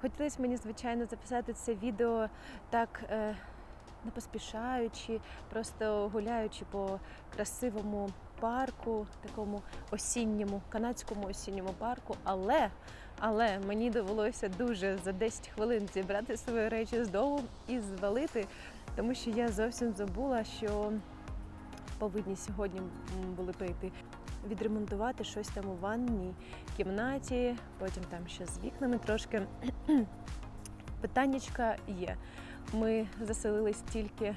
Хотілося мені, звичайно, записати це відео так е, не поспішаючи, просто гуляючи по красивому парку, такому осінньому, канадському осінньому парку. Але, але мені довелося дуже за 10 хвилин зібрати свої речі з дому і звалити, тому що я зовсім забула, що повинні сьогодні були прийти відремонтувати щось там у ванній кімнаті, потім там ще з вікнами трошки. Питаннячка є. Ми заселились тільки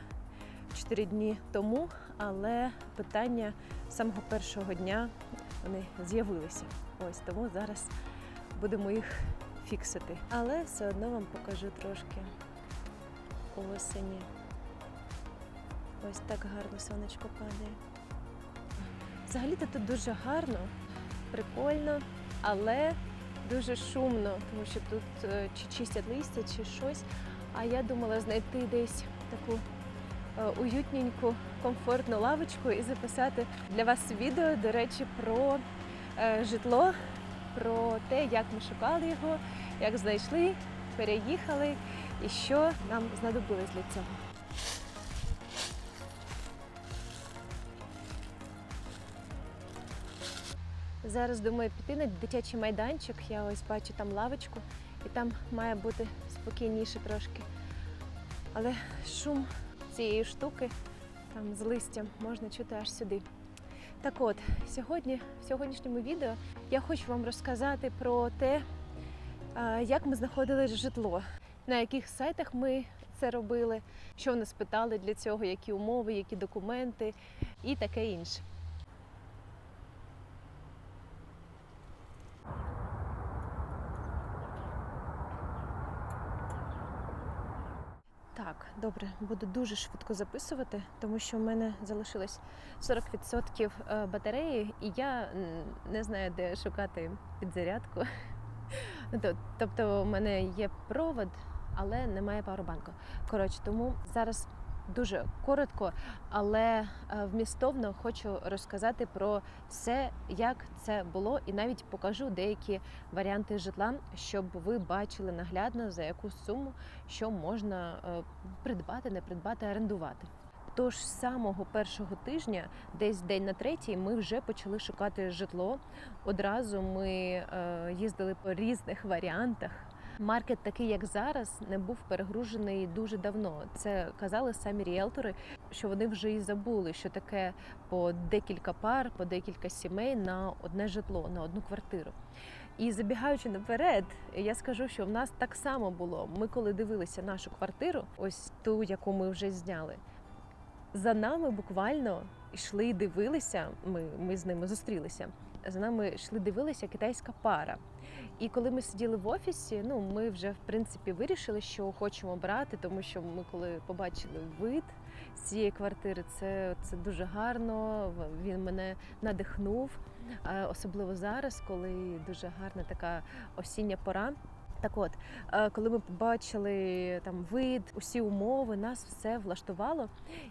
4 дні тому, але питання самого першого дня вони з'явилися. Ось тому зараз будемо їх фіксити. Але все одно вам покажу трошки осені. Ось так гарно сонечко падає. Взагалі-то тут дуже гарно, прикольно, але дуже шумно, тому що тут е, чи чистять листя, чи щось. А я думала знайти десь таку е, уютненьку, комфортну лавочку і записати для вас відео, до речі, про е, житло, про те, як ми шукали його, як знайшли, переїхали і що нам знадобилось для цього. Зараз думаю піти на дитячий майданчик. Я ось бачу там лавочку, і там має бути спокійніше трошки. Але шум цієї штуки там з листям можна чути аж сюди. Так от, сьогодні, в сьогоднішньому відео я хочу вам розказати про те, як ми знаходили житло, на яких сайтах ми це робили, що нас питали для цього, які умови, які документи і таке інше. Добре, буду дуже швидко записувати, тому що в мене залишилось 40% е, батареї, і я не знаю, де шукати підзарядку. Тобто, в мене є провод, але немає пауербанку. Коротше, тому зараз дуже коротко, але е, вмістовно хочу розказати про все, як це було, і навіть покажу деякі варіанти житла, щоб ви бачили наглядно за яку суму що можна е, придбати, не придбати, орендувати. Тож з самого першого тижня, десь день на третій, ми вже почали шукати житло. Одразу ми е, їздили по різних варіантах. Маркет, такий як зараз, не був перегружений дуже давно. Це казали самі ріелтори, що вони вже і забули, що таке по декілька пар, по декілька сімей на одне житло, на одну квартиру. І забігаючи наперед, я скажу, що в нас так само було. Ми коли дивилися нашу квартиру, ось ту, яку ми вже зняли, за нами буквально йшли і дивилися. Ми, ми з ними зустрілися. За нами йшли, дивилися китайська пара. І коли ми сиділи в офісі, ну ми вже в принципі вирішили, що хочемо брати, тому що ми коли побачили вид з цієї квартири, це, це дуже гарно. Він мене надихнув, Е, особливо зараз, коли дуже гарна така осіння пора. Так от, е, коли ми побачили там вид, усі умови, нас все влаштувало,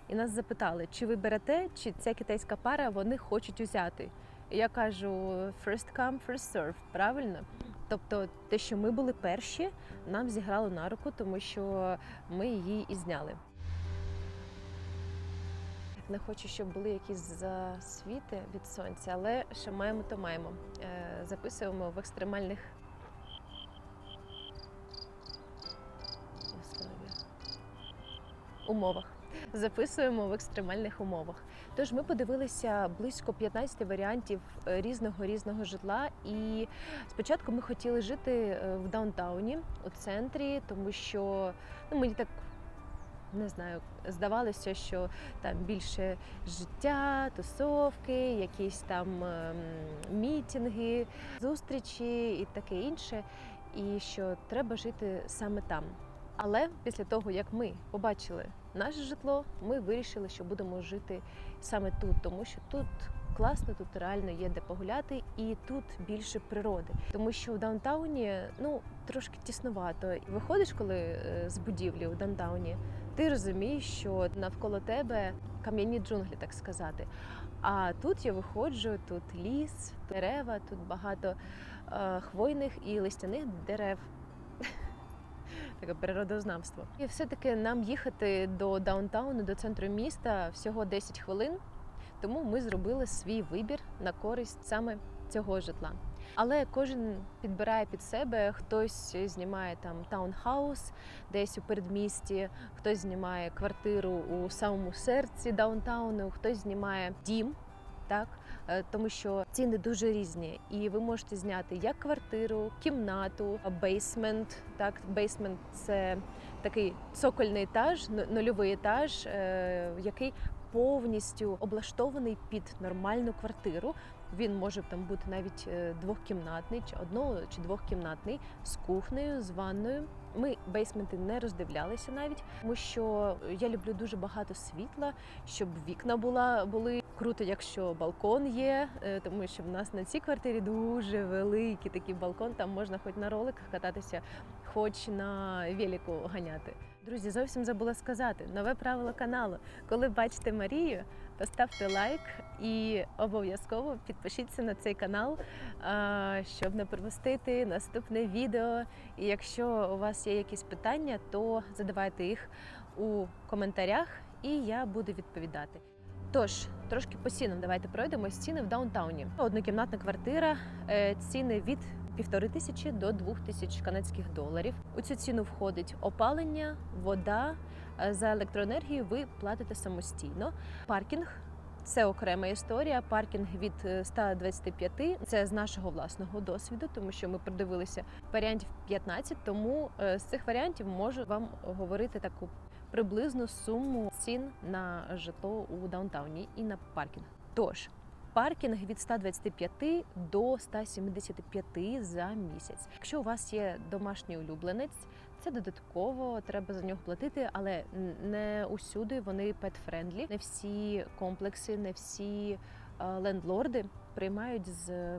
і нас запитали, чи ви берете, чи ця китайська пара вони хочуть узяти. І я кажу first come, first serve, правильно? Тобто те, що ми були перші, нам зіграло на руку, тому що ми її і зняли. Не хочу, щоб були якісь засвіти від сонця, але що маємо, то маємо. Е, Записуємо в екстремальних умовах. Записуємо в екстремальних умовах. Тож ми подивилися близько 15 варіантів е, різного різного житла. І спочатку ми хотіли жити е, в даунтауні, у центрі, тому що ну, мені так не знаю, здавалося, що там більше життя, тусовки, якісь там ем, мітинги, зустрічі і таке інше, і що треба жити саме там. Але після того, як ми побачили наше житло, ми вирішили, що будемо жити саме тут, тому що тут класно, тут реально є де погуляти, і тут більше природи. Тому що в даунтауні ну трошки тіснувато. Виходиш, коли е, з будівлі у даунтауні, ти розумієш, що навколо тебе кам'яні джунглі, так сказати. А тут я виходжу, тут ліс, дерева, тут багато е, хвойних і листяних дерев. Таке природознавство. І все-таки нам їхати до даунтауну, до центру міста всього 10 хвилин. Тому ми зробили свій вибір на користь саме цього житла. Але кожен підбирає під себе, хтось знімає там таунхаус десь у передмісті, хтось знімає квартиру у самому серці даунтауну, хтось знімає дім. Так, тому що ціни дуже різні, і ви можете зняти як квартиру, кімнату, бейсмент. Так, бейсмент це такий цокольний етаж, нульовий етаж, е, який повністю облаштований під нормальну квартиру. Він може там бути навіть е, двохкімнатний, чи одно чи двохкімнатний з кухнею, з ванною. Ми бейсменти не роздивлялися навіть, тому що я люблю дуже багато світла, щоб вікна була були круто, якщо балкон є, е, тому що в нас на цій квартирі дуже великий такий балкон. Там можна хоч на роликах кататися, хоч на велику ганяти. Друзі, зовсім забула сказати нове правило каналу. Коли бачите Марію, поставте лайк і обов'язково підпишіться на цей канал, щоб не пропустити наступне відео. І якщо у вас є якісь питання, то задавайте їх у коментарях, і я буду відповідати. Тож, трошки по цінам давайте пройдемось. Ціни в даунтауні. Однокімнатна квартира, е, ціни від півтори тисячі до двох тисяч канадських доларів. У цю ціну входить опалення, вода. Е, За електроенергію ви платите самостійно. Паркінг це окрема історія. Паркінг від е, 125 – це з нашого власного досвіду, тому що ми продивилися варіантів 15, тому е, з цих варіантів можу вам говорити таку приблизну суму цін на житло у даунтауні і на паркінг. Тож паркінг від 125 до 175 за місяць. Якщо у вас є домашній улюбленець, це додатково треба за нього платити, але не усюди вони пет-френдлі. Не всі комплекси, не всі е, лендлорди приймають з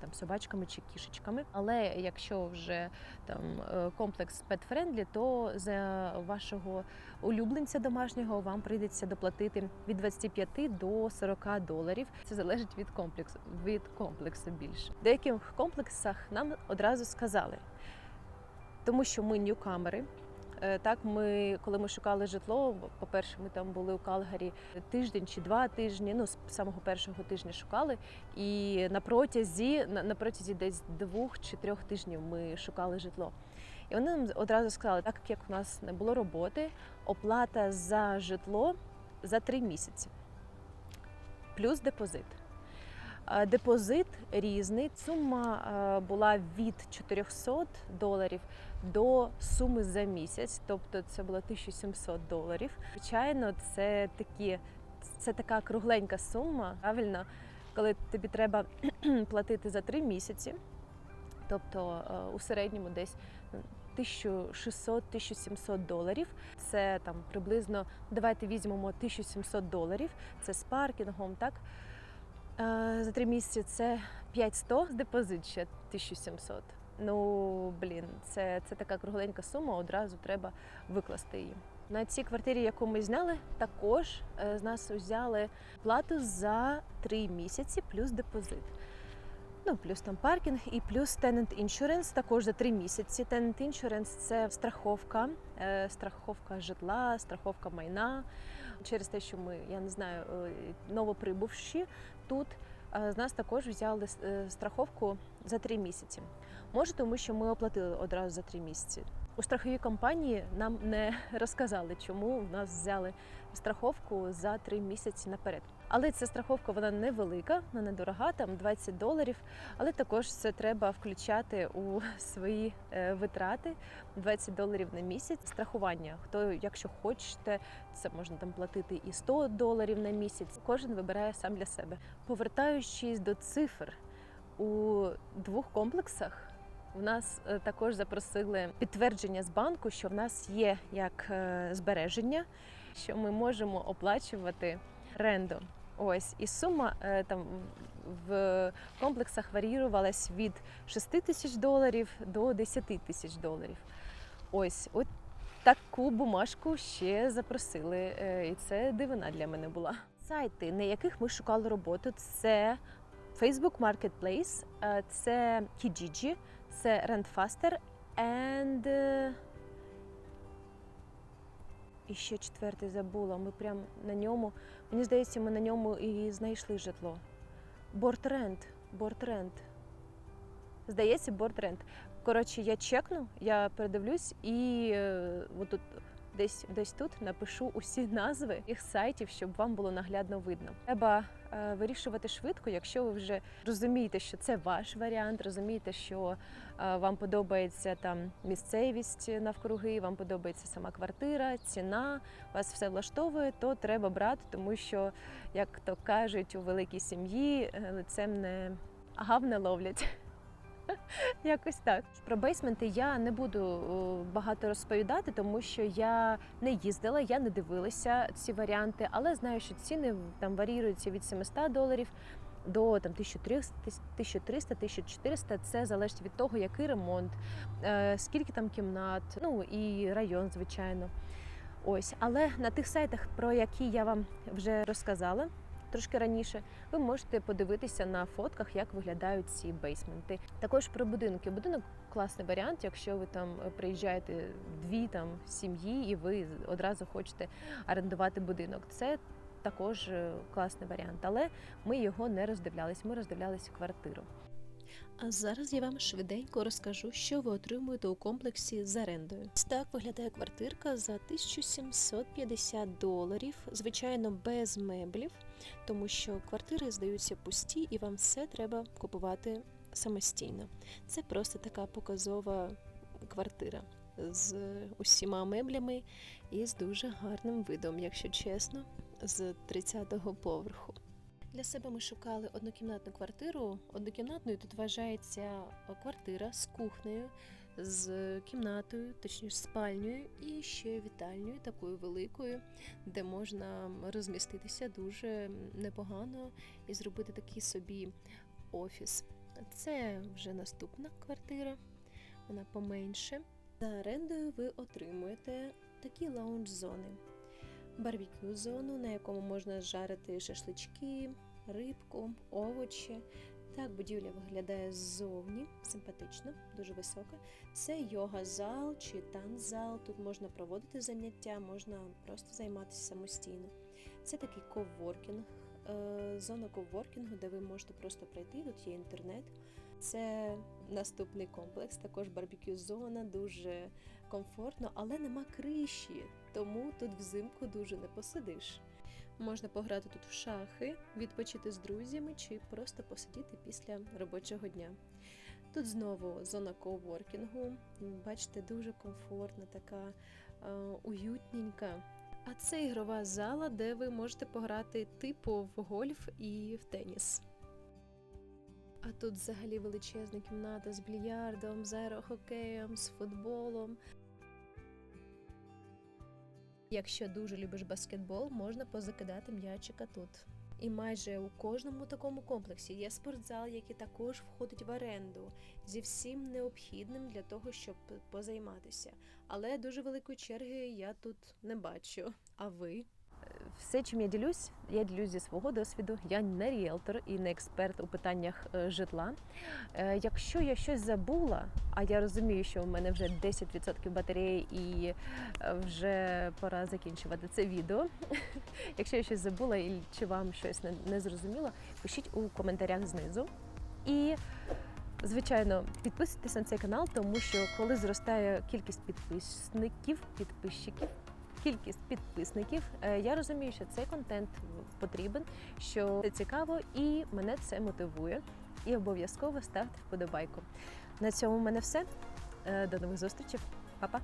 там собачками чи кішечками. Але якщо вже там е, комплекс pet-friendly, то за вашого улюбленця домашнього вам прийдеться доплатити від 25 до 40 доларів. Це залежить від комплексу від комплексу більше. В деяких комплексах нам одразу сказали, тому що ми ньюкамери. Е, Так, ми коли ми шукали житло, по-перше, ми там були у Калгарі тиждень чи два тижні. Ну з самого першого тижня шукали. І на протязі на, протязі десь двох чи трьох тижнів ми шукали житло. І вони нам одразу сказали, так як у нас не було роботи, оплата за житло за три місяці, плюс депозит. Депозит різний. Сума була від 400 доларів до суми за місяць, тобто це було 1700 доларів. Звичайно, це такі це така кругленька сума. Правильно, коли тобі треба платити за три місяці, тобто е, у середньому десь 1600-1700 доларів. Це там приблизно давайте візьмемо 1700 доларів. Це з паркінгом, так. Е, За три місяці це 500 з депозит ще 1700. Ну блін, це, це така кругленька сума. Одразу треба викласти її. На цій квартирі, яку ми зняли, також е, з нас взяли плату за три місяці плюс депозит. Ну, плюс там паркінг і плюс tenant insurance також за три місяці. Tenant insurance – це страховка, е, страховка житла, страховка майна. Через те, що ми, я не знаю, е, новоприбувші тут, з нас також взяли страховку за три місяці. Може, тому що ми оплатили одразу за три місяці. У страховій компанії нам не розказали, чому в нас взяли страховку за три місяці наперед. Але ця страховка вона невелика, вона недорога, там 20 доларів. Але також це треба включати у свої е, витрати 20 доларів на місяць. Страхування. Хто, якщо хочете, це можна там платити і 100 доларів на місяць. Кожен вибирає сам для себе. Повертаючись до цифр у двох комплексах. В нас е, також запросили підтвердження з банку, що в нас є як е, збереження, що ми можемо оплачувати ренду. Ось і сума е, там в комплексах варіювалась від 6 тисяч доларів до 10 тисяч доларів. Ось от таку бумажку ще запросили, і це дивина для мене була. Сайти, на яких ми шукали роботу, це Facebook Marketplace, е, це Kijiji, це Rentfaster and е, і ще четвертий забула. Ми прям на ньому. Мені здається, ми на ньому і знайшли житло. Бортрент. Бортрент. Здається, бортрент. Коротше, я чекну, я передивлюсь і е, отут десь десь тут напишу усі назви їх сайтів, щоб вам було наглядно видно. Треба вирішувати швидко, якщо ви вже розумієте, що це ваш варіант, розумієте, що е, вам подобається там місцевість навкруги, вам подобається сама квартира, ціна, вас все влаштовує, то треба брати, тому що, як то кажуть, у великій сім'ї е, лицем не гав не ловлять. Якось так. Про бейсменти я не буду багато розповідати, тому що я не їздила, я не дивилася ці варіанти, але знаю, що ціни там варіюються від 700 доларів до там 1300, 1300, 1400. Це залежить від того, який ремонт, е, скільки там кімнат, ну і район, звичайно. Ось, але на тих сайтах, про які я вам вже розказала. Трошки раніше ви можете подивитися на фотках, як виглядають ці бейсменти. Також про будинки. Будинок класний варіант, якщо ви там приїжджаєте дві там сім'ї, і ви одразу хочете орендувати будинок. Це також е, класний варіант, але ми його не роздивлялись. Ми роздивлялися квартиру. А зараз я вам швиденько розкажу, що ви отримуєте у комплексі з орендою. Так виглядає квартирка за 1750 доларів, звичайно, без меблів, тому що квартири здаються пусті і вам все треба купувати самостійно. Це просто така показова квартира з усіма меблями і з дуже гарним видом, якщо чесно, з 30-го поверху. Для себе ми шукали однокімнатну квартиру. Однокімнатною тут вважається квартира з кухнею, з кімнатою, точніше спальнею, і ще вітальнею, такою великою, де можна розміститися дуже непогано і зробити такий собі офіс. Це вже наступна квартира, вона поменше. За орендою ви отримуєте такі лаунж-зони барбекю зону, на якому можна жарити шашлички, рибку, овочі. Так будівля виглядає ззовні, симпатично, дуже висока. Це йога-зал чи танцзал. Тут можна проводити заняття, можна просто займатися самостійно. Це такий коворкінг, е, зона коворкінгу, де ви можете просто прийти. Тут є інтернет. Це наступний комплекс, також барбекю зона, дуже комфортно, але нема криші, тому тут взимку дуже не посидиш. Можна пограти тут в шахи, відпочити з друзями чи просто посидіти після робочого дня. Тут знову зона коворкінгу. Бачите, дуже комфортна, така е, уютненька. А це ігрова зала, де ви можете пограти типу в гольф і в теніс. А тут взагалі величезна кімната з більярдом, з аерохокеєм, з футболом. Якщо дуже любиш баскетбол, можна позакидати м'ячика тут. І майже у кожному такому комплексі є спортзал, який також входить в оренду зі всім необхідним для того, щоб позайматися. Але дуже великої черги я тут не бачу. А ви? Все, чим я ділюсь, я ділюсь зі свого досвіду. Я не ріелтор і не експерт у питаннях е, житла. Е, Якщо я щось забула, а я розумію, що у мене вже 10% батареї і е, вже пора закінчувати це відео. Якщо я щось забула і чи вам щось не зрозуміло, пишіть у коментарях знизу. І Звичайно, підписуйтесь на цей канал, тому що коли зростає кількість підписників, підписчиків, кількість підписників, е, я розумію, що цей контент потрібен, що це цікаво, і мене це мотивує. І обов'язково ставте вподобайку. На цьому в мене все. Е, До нових зустрічей, Па-па!